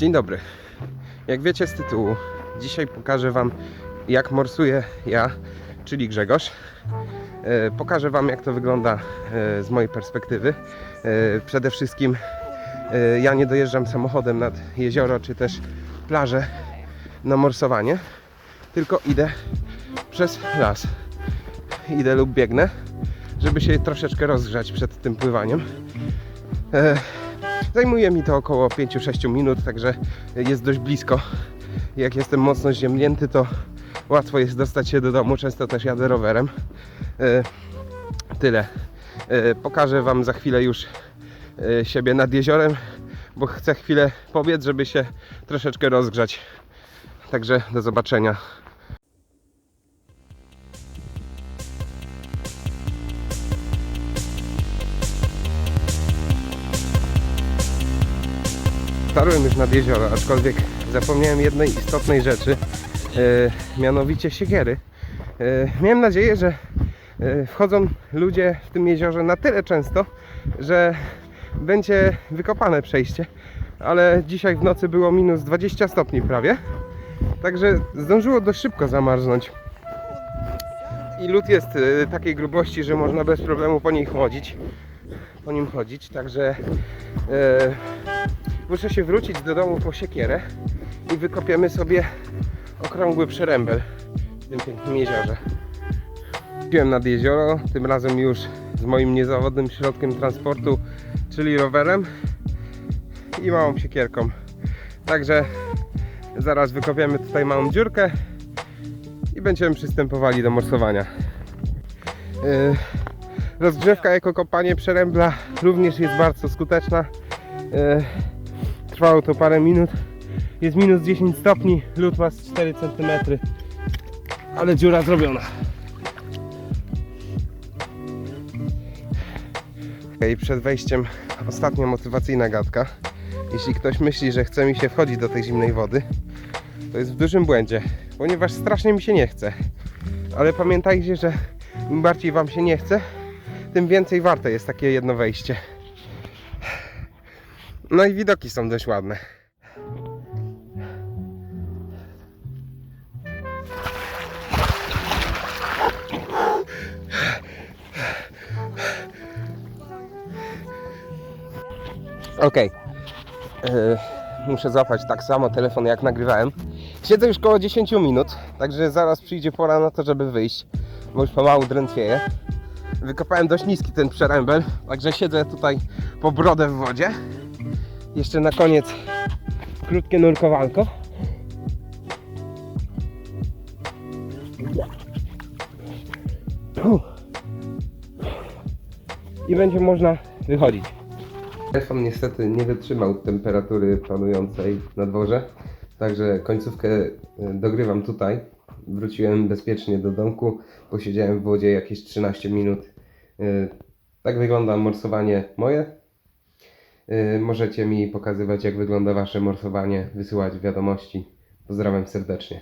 Dzień dobry. Jak wiecie z tytułu, dzisiaj pokażę Wam, jak morsuję ja, czyli Grzegorz. E, Pokażę Wam, jak to wygląda e, z mojej perspektywy. E, Przede wszystkim ja nie dojeżdżam samochodem nad jezioro czy też plażę na morsowanie, tylko idę przez las. Idę lub biegnę, żeby się troszeczkę rozgrzać przed tym pływaniem. Zajmuje mi to około 5-6 minut, także jest dość blisko. Jak jestem mocno ziemnięty, to łatwo jest dostać się do domu. Często też jadę rowerem. E, Tyle. E, Pokażę Wam za chwilę już e, siebie nad jeziorem, bo chcę chwilę pobiec, żeby się troszeczkę rozgrzać. Także do zobaczenia. Dotarłem już nad jezioro, aczkolwiek zapomniałem jednej istotnej rzeczy, e, mianowicie siekiery. E, miałem nadzieję, że e, wchodzą ludzie w tym jeziorze na tyle często, że będzie wykopane przejście, ale dzisiaj w nocy było minus 20 stopni prawie, także zdążyło dość szybko zamarznąć. I lód jest e, takiej grubości, że można bez problemu po nim chodzić. Po nim chodzić, także e, muszę się wrócić do domu po siekierę i wykopiemy sobie okrągły przerębel w tym pięknym jeziorze. Wróciłem nad jezioro, tym razem już z moim niezawodnym środkiem transportu, czyli rowerem i małą siekierką. Także zaraz wykopiemy tutaj małą dziurkę i będziemy przystępowali do morsowania. Yy, Rozgrzewka jako kopanie przerębla również jest bardzo skuteczna. Trwało to parę minut. Jest minus 10 stopni, lód ma z 4 cm. Ale dziura zrobiona. I przed wejściem ostatnia motywacyjna gadka. Jeśli ktoś myśli, że chce mi się wchodzić do tej zimnej wody, to jest w dużym błędzie, ponieważ strasznie mi się nie chce. Ale pamiętajcie, że im bardziej Wam się nie chce, tym więcej warte jest takie jedno wejście. No i widoki są dość ładne. Okej. Yy, Muszę złapać tak samo telefon jak nagrywałem. Siedzę już koło 10 minut, także zaraz przyjdzie pora na to, żeby wyjść, bo już pomału drętwieję. Wykopałem dość niski ten przerębel, także siedzę tutaj po brodę w wodzie. Jeszcze na koniec krótkie nurkowanko. I będzie można wychodzić. Telefon niestety nie wytrzymał temperatury panującej na dworze, także końcówkę e, dogrywam tutaj. Wróciłem bezpiecznie do domku, posiedziałem w wodzie jakieś 13 minut. E, Tak wygląda morsowanie moje. E, Możecie mi pokazywać, jak wygląda Wasze morsowanie, wysyłać wiadomości. Pozdrawiam serdecznie.